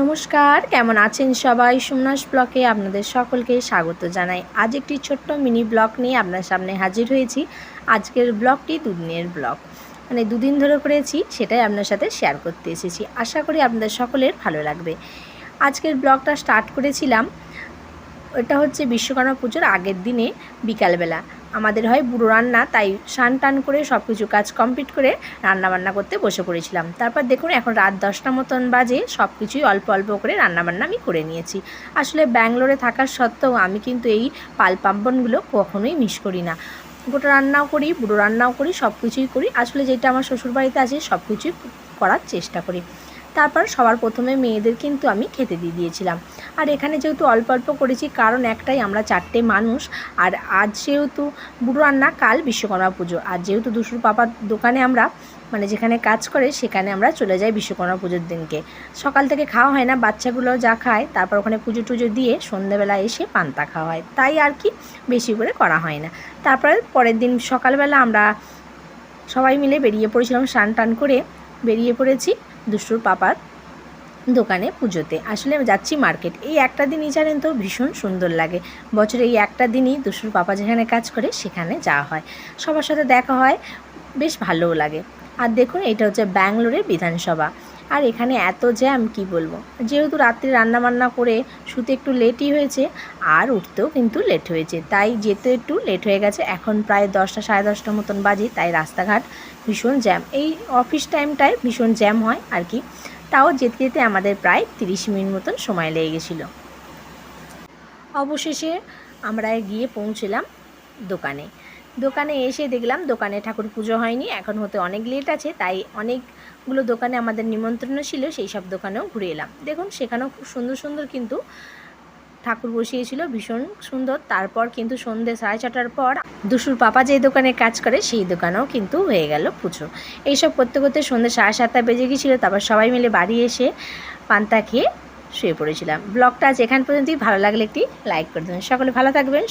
নমস্কার, কেমন আছেন সবাই? সোমনাস ব্লকে আপনাদের সকলকে স্বাগত জানাই। আজ একটি ছোট্ট মিনি ব্লগ নিয়ে আপনার সামনে হাজির হয়েছি। আজকের ব্লগটি দুদিনের ব্লগ। মানে দুদিন ধরে করেছি, সেটাই আপনার সাথে শেয়ার করতে এসেছি। আশা করি আপনাদের সকলের ভালো লাগবে। আজকের ব্লগটা স্টার্ট করেছিলাম, এটা হচ্ছে বিশ্বকর্মা পুজোর আগের দিনে বিকালবেলা। আমাদের হয় বুড়ো রান্না, তাই স্নান টান করে সব কিছু কাজ কমপ্লিট করে রান্না বান্না করতে বসে পড়েছিলাম। তারপর দেখুন এখন রাত দশটা মতন বাজে সব কিছুই অল্প অল্প করে রান্নাবান্না আমি করে নিয়েছি। আসলে ব্যাঙ্গালোরে থাকার সত্ত্বেও আমি কিন্তু এই পাল পার্বণগুলো কখনোই মিস করি না। গোটা রান্নাও করি, বুড়ো রান্নাও করি সব কিছুই করি। আসলে যেটা আমার শ্বশুরবাড়িতে আছে সব কিছুই করার চেষ্টা করি। তারপর সবার প্রথমে মেয়েদের কিন্তু আমি খেতে দিয়ে দিয়েছিলাম। আর এখানে যেহেতু অল্প অল্প করেছি, কারণ একটাই আমরা চারটে মানুষ, আর আজ যেহেতু বুড়ো রান্না, কাল বিশ্বকর্মা পুজো। আর যেহেতু দুশুর পাপার দোকানে আমরা মানে যেখানে কাজ করে, সেখানে আমরা চলে যাই বিশ্বকর্মা পুজোর দিনকে। সকাল থেকে খাওয়া হয় না, বাচ্চাগুলো যা খায়, তারপর ওখানে পুজো টুজো দিয়ে সন্ধ্যেবেলা এসে পান্তা খাওয়া হয়। তাই আর কি বেশি করে করা হয় না। তারপরে পরের দিন সকালবেলা আমরা সবাই মিলে বেরিয়ে পড়েছিলাম, স্নান টান করে বেরিয়ে পড়েছি। দুষ্টুর পাপার দোকানে পুজোতে। আসলে আমি যাচ্ছি মার্কেট। এই একটা দিনই জানেন তো, ভীষণ সুন্দর লাগে। বছরে এই একটা দিনই দুষ্টুর পাপা যেখানে কাজ করে সেখানে যাওয়া হয়। সবার সাথে দেখা হয়, বেশ ভালোও লাগে। আর দেখুন, এটা হচ্ছে ব্যাঙ্গালোরের বিধানসভা। আর এখানে এত জ্যাম, কি বলব? যেহেতু রাত্রে রান্নাবান্না করে শুতে একটু লেটই হয়েছে, আর উঠতেও কিন্তু লেট হয়েছে। তাই যেতে একটু লেট হয়ে গেছে। এখন প্রায় দশটা, সাড়ে দশটার মতন বাজে, তাই রাস্তাঘাট ভীষণ জ্যাম। এই অফিস টাইমটায় ভীষণ জ্যাম হয় আর কি। তাও যেতে যেতে আমাদের প্রায় তিরিশ মিনিট মতন সময় লেগে গেছিল। অবশেষে আমরা গিয়ে পৌঁছলাম দোকানে। দোকানে এসে দেখলাম দোকানে ঠাকুর পুজো হয়নি, এখন হতে অনেক লেট আছে, তাই অনেকগুলো দোকানে আমাদের নিমন্ত্রণ ছিল, সেই সব দোকানেও ঘুরে এলাম। দেখুন, সেখানেও খুব সুন্দর সুন্দর কিন্তু ঠাকুর বসিয়েছিল, ভীষণ সুন্দর। তারপর কিন্তু সন্ধ্যে সাড়ে ছটার পর দুশুর পাপা যে দোকানে কাজ করে, সেই দোকানেও কিন্তু হয়ে গেল পুজো। এইসব করতে করতে সন্ধ্যে সাড়ে সাতটা বেজে গিয়েছিল, তারপর সবাই মিলে বাড়ি এসে পান্তা খেয়ে শুয়ে পড়েছিলাম। ব্লগটা আজ এখান পর্যন্তই, ভালো লাগলে একটি লাইক করে দেবেন সকলে ভালো থাকবেন